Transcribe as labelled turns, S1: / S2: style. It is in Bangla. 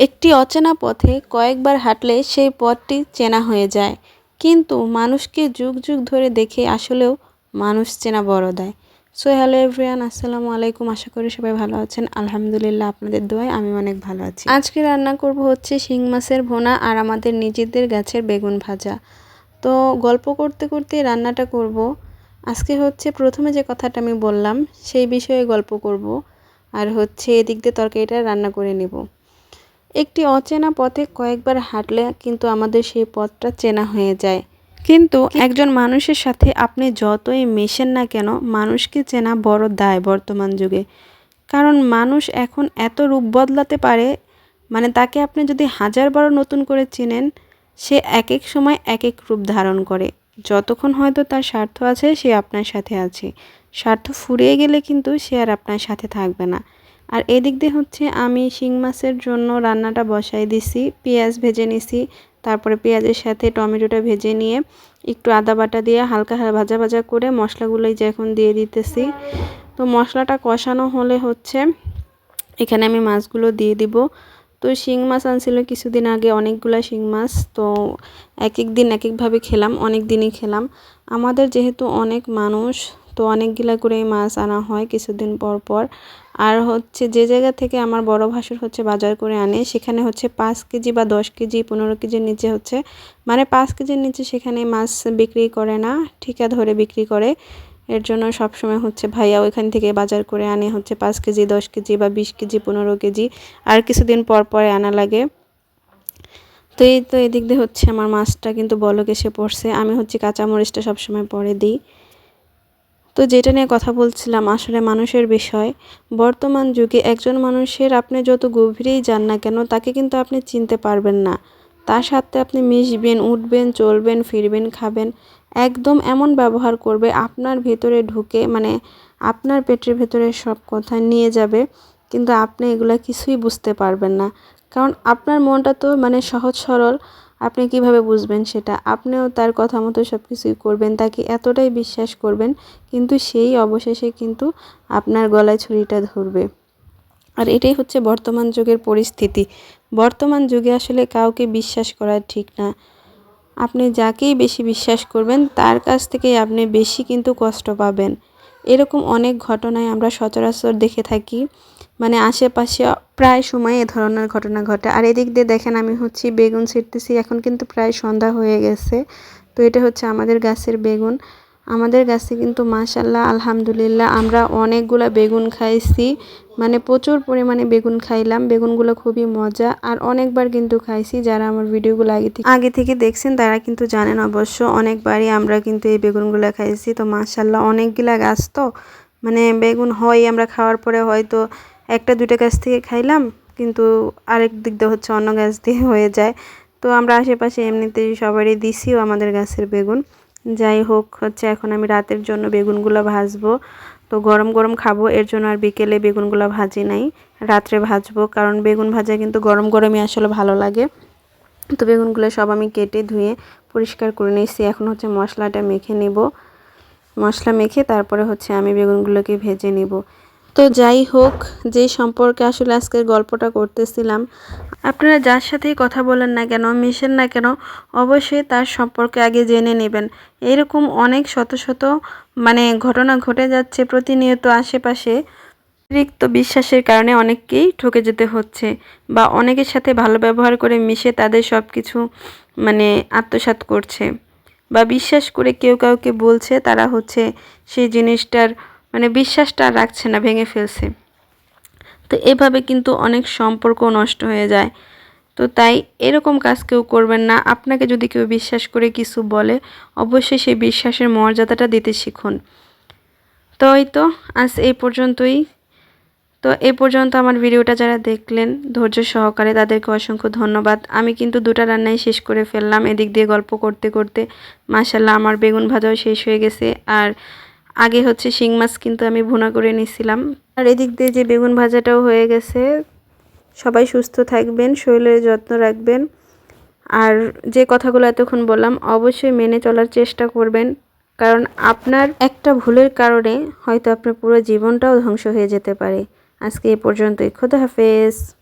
S1: একটি অচেনা পথে কয়েকবার হাঁটলে সেই পথটি চেনা হয়ে যায়। কিন্তু মানুষকে যুগ যুগ ধরে দেখে আসলেও মানুষ চেনা বড় দেয়। সো হ্যালো এভরিয়ান আসসালামু আলাইকুম। আশা করি সবাই ভালো আছেন। আলহামদুলিল্লাহ আপনাদের দোয়ায় আমি অনেক ভালো আছি। আজকে রান্না করব হচ্ছে শিং মাছের ভোনা আর আমাদের নিজেদের গাছের বেগুন ভাজা। তো গল্প করতে করতে রান্নাটা করব। আজকে হচ্ছে প্রথমে যে কথাটা আমি বললাম, সেই বিষয়ে গল্প করব। আর হচ্ছে এদিক দিয়ে তরকারিটা রান্না করে নেব। একটি অচেনা পথে কয়েকবার হাঁটলে কিন্তু আমাদের সেই পথটা চেনা হয়ে যায়। কিন্তু একজন মানুষের সাথে আপনি যতই মেশেন না কেন, মানুষকে চেনা বড় দায় বর্তমান যুগে। কারণ মানুষ এখন এত রূপ বদলাতে পারে মানে তাকে আপনি যদি হাজার বড় নতুন করে চেনেন, সে এক এক সময় এক এক রূপ ধারণ করে। যতক্ষণ হয়তো তার স্বার্থ আছে, সে আপনার সাথে আছে। স্বার্থ ফুরিয়ে গেলে কিন্তু সে আর আপনার সাথে থাকবে না। আর এদিক দিয়ে হচ্ছে আমি শিং মাছের জন্য রান্নাটা বসাই দিছি, পেঁয়াজ ভেজে নিছি, তারপরে পেঁয়াজের সাথে টমেটোটা ভেজে নিয়ে একটু আদা বাটা দিয়ে হালকা ভাজা ভাজা করে মশলাগুলোই যে এখন দিয়ে দিতেছি। তো মশলাটা কষানো হলে হচ্ছে এখানে আমি মাছগুলো দিয়ে দিব। তো শিং মাছ আনছিল কিছুদিন আগে, অনেকগুলো শিং মাছ, তো এক এক দিন এক একভাবে খেলাম, অনেক দিনই খেলাম। আমাদের যেহেতু অনেক মানুষ তো অনেকগুলা করে মাছ আনা হয় কিছুদিন পর পর। আর হচ্ছে যে জায়গা থেকে আমার বড় ভাসুর হচ্ছে বাজার করে আনে, সেখানে হচ্ছে পাঁচ কেজি বা দশ কেজি, পনেরো কেজির নিচে হচ্ছে মানে পাঁচ কেজির নিচে সেখানে মাছ বিক্রি করে না, ঠিকা ধরে বিক্রি করে। এর জন্য সবসময় হচ্ছে ভাইয়া ওইখান থেকে বাজার করে আনে হচ্ছে পাঁচ কেজি, দশ কেজি বা বিশ কেজি, পনেরো কেজি, আর কিছুদিন পর পরে আনা লাগে। তো এই তো এদিক দিয়ে হচ্ছে আমার মাছটা কিন্তু বলক এসে পড়ছে। আমি হচ্ছে কাঁচামরিচটা সবসময় পরে দিই। তো যেটা নিয়ে কথা বলছিলাম আসলে মানুষের বিষয়, বর্তমান যুগে একজন মানুষের আপনি যত গভীরেই যান না কেন তাকে কিন্তু আপনি চিনতে পারবেন না। তার সাথে আপনি মিশবেন, উঠবেন, চলবেন, ফিরবেন, খাবেন, একদম এমন ব্যবহার করবে আপনার ভেতরে ঢুকে মানে আপনার পেটের ভেতরে সব কথা নিয়ে যাবে, কিন্তু আপনি এগুলো কিছুই বুঝতে পারবেন না। কারণ আপনার মনটা তো মানে সহজ সরল আপনি কীভাবে বুঝবেন সেটা? আপনিও তার কথা মতো সব কিছুই করবেন, তাকে এতটাই বিশ্বাস করবেন, কিন্তু সেই অবশেষে কিন্তু আপনার গলায় ছুরিটা ধরবে। আর এটাই হচ্ছে বর্তমান যুগের পরিস্থিতি। বর্তমান যুগে আসলে কাউকে বিশ্বাস করা ঠিক না। আপনি যাকেই বেশি বিশ্বাস করবেন, তার কাছ থেকেই আপনি বেশি কিন্তু কষ্ট পাবেন। এরকম অনেক ঘটনায় আমরা সচরাচর দেখে থাকি। মানে আশেপাশে প্রায় সময় এ ধরনের ঘটনা ঘটে। আর এদিক দিয়ে দেখেন আমি হচ্ছি বেগুন ছিটতেছি এখন কিন্তু প্রায় সন্ধ্যা হয়ে গেছে। তো এটা হচ্ছে আমাদের গাছের বেগুন। আমাদের গাছে কিন্তু মাশাল্লাহ আলহামদুলিল্লাহ, আমরা অনেকগুলো বেগুন খাইছি। মানে প্রচুর পরিমাণে বেগুন খাইলাম। বেগুনগুলো খুবই মজা। আর অনেকবার কিন্তু খাইছি যারা আমার ভিডিওগুলো আগে থেকে আগে থেকে দেখছেন, তারা কিন্তু জানেন অবশ্য অনেকবারই আমরা কিন্তু এই বেগুনগুলো খাইছি। তো মাশাল্লাহ অনেকগুলা গাছ তো। মানে বেগুন হয়, আমরা খাওয়ার পরে হয়তো একটা, দুইটা গাছ থেকে খাইলাম, কিন্তু আরেক দিক দিয়ে হচ্ছে অন্য গাছ দিয়ে হয়ে যায়। তো আমরা আশেপাশে এমনিতেই সবারই দিছিও আমাদের গাছের বেগুন। যাই হোক, হচ্ছে এখন আমি রাতের জন্য বেগুনগুলো ভাজবো। তো গরম গরম খাব, এর জন্য আর বিকেলে বেগুনগুলো ভাজি নাই। রাত্রে ভাজবো, কারণ বেগুন ভাজা কিন্তু গরম গরমই আসলে ভালো লাগে। তো বেগুনগুলো সব আমি কেটে ধুয়ে পরিষ্কার করে নিয়েছি। এখন হচ্ছে মশলাটা মেখে নেব। মশলা মেখে তারপরে হচ্ছে আমি বেগুনগুলোকে ভেজে নেব। তো যাই হোক, যে সম্পর্কে আসলে আজকের গল্পটা করতেছিলাম, আপনারা যার সাথেই কথা বলেন না কেন, মিশেন না কেন, অবশ্যই তার সম্পর্কে আগে জেনে নেবেন। এরকম অনেক শত শত মানে ঘটনা ঘটে যাচ্ছে প্রতিনিয়ত আশেপাশে। অতিরিক্ত বিশ্বাসের কারণে অনেককেই ঠকে যেতে হচ্ছে বা অনেকের সাথে ভালো ব্যবহার করে মিশে তাদের সব কিছু মানে আত্মসাত করছে বা বিশ্বাস করে কেউ কাউকে বলছে তারা হচ্ছে সেই জিনিসটার মানে বিশ্বাসটা রাখছে না, ভেঙে ফেলছে। তো এভাবে কিন্তু অনেক সম্পর্ক নষ্ট হয়ে যায়। তো তাই এরকম কাজ কেউ করবেন না। আপনাকে যদি কেউ বিশ্বাস করে কিছু বলে, অবশ্যই সেই বিশ্বাসের মর্যাদাটা দিতে শিখুন। তো এই তো, আজ এই পর্যন্তই। তো এ পর্যন্ত আমার ভিডিওটা যারা দেখলেন, ধৈর্য সহকারে তাদেরকে অসংখ্য ধন্যবাদ। আমি কিন্তু দুটা রান্নাই শেষ করে ফেললাম, এদিক দিয়ে গল্প করতে করতে। মাসাল্লাহ আমার বেগুন ভাজাও শেষ হয়ে গেছে। আর আগে হচ্ছে শিং মাছ কিন্তু আমি ভুনা করে নিছিলাম। আর এদিক দিয়ে যে বেগুন ভাজাটাও হয়ে গেছে, সবাই সুস্থ থাকবেন, শরীরের যত্ন রাখবেন। আর যে কথাগুলো এতক্ষণ বললাম, অবশ্যই মেনে চলার চেষ্টা করবেন, কারণ আপনার একটা ভুলের কারণে হয়তো আপনার পুরো জীবনটাও ধ্বংস হয়ে যেতে পারে। আজকে এ পর্যন্তই, খোদা হাফেজ।